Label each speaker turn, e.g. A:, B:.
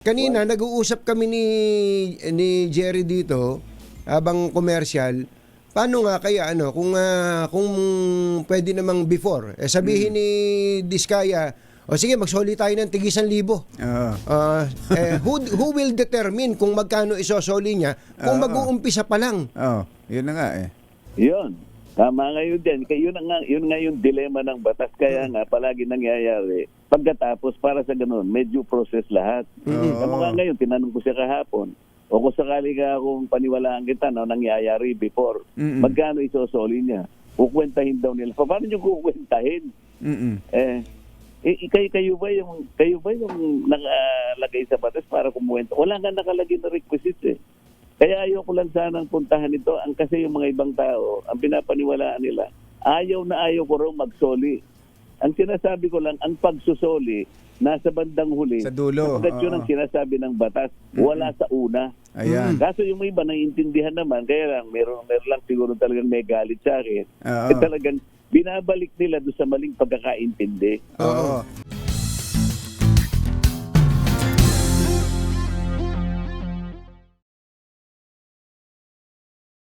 A: Kanina nag-uusap kami ni ni Jerry dito habang commercial. Paano nga kaya ano kung ah, kung pwede namang before eh, sabihin ni Diskaya o sige magsoli tayo ng tigisan libo.
B: Oo.
A: Ah, eh, who, who will determine kung magkano isosoli niya kung
B: Oo.
A: mag-uumpisa pa lang?
B: Oo, yun na nga eh.
C: Yun. Tama nga yun din. Kaya yun, nga, yun nga yung dilema ng batas. Kaya nga, palagi nangyayari. Pagkatapos, para sa ganun, medyo process lahat.
B: Oo.
C: Tama nga ngayon, tinanong ko siya kahapon. O kung sakali ka kung paniwalaan kita, no, nangyayari before,
B: Mm-mm.
C: magkano isosoli niya? Kukwentahin daw nila. Pa- Paano niyo kukwentahin?
B: Mm-mm.
C: Eh, eh, kayo, kayo ba yung kayo ba yung nakalagay sa batas para kumuwento? Wala nga nakalagay na requisite eh. Kaya ayoko lang sanang puntahan ito. Ang kasi yung mga ibang tao, ang pinapaniwalaan nila, ayaw na ayaw ko raw magsoli. Ang sinasabi ko lang, ang pagsusoli, nasa bandang huli.
B: Sa dulo,
C: Sapagkat yun ang sinasabi ng batas. Wala sa una.
B: Ayan.
C: Kaso yung iba naiintindihan naman, kaya lang, meron, meron lang siguro talagang may galit sa akin.
B: Oo.
C: Eh, talagang binabalik nila doon sa maling pagkakaintindi.
B: Oo.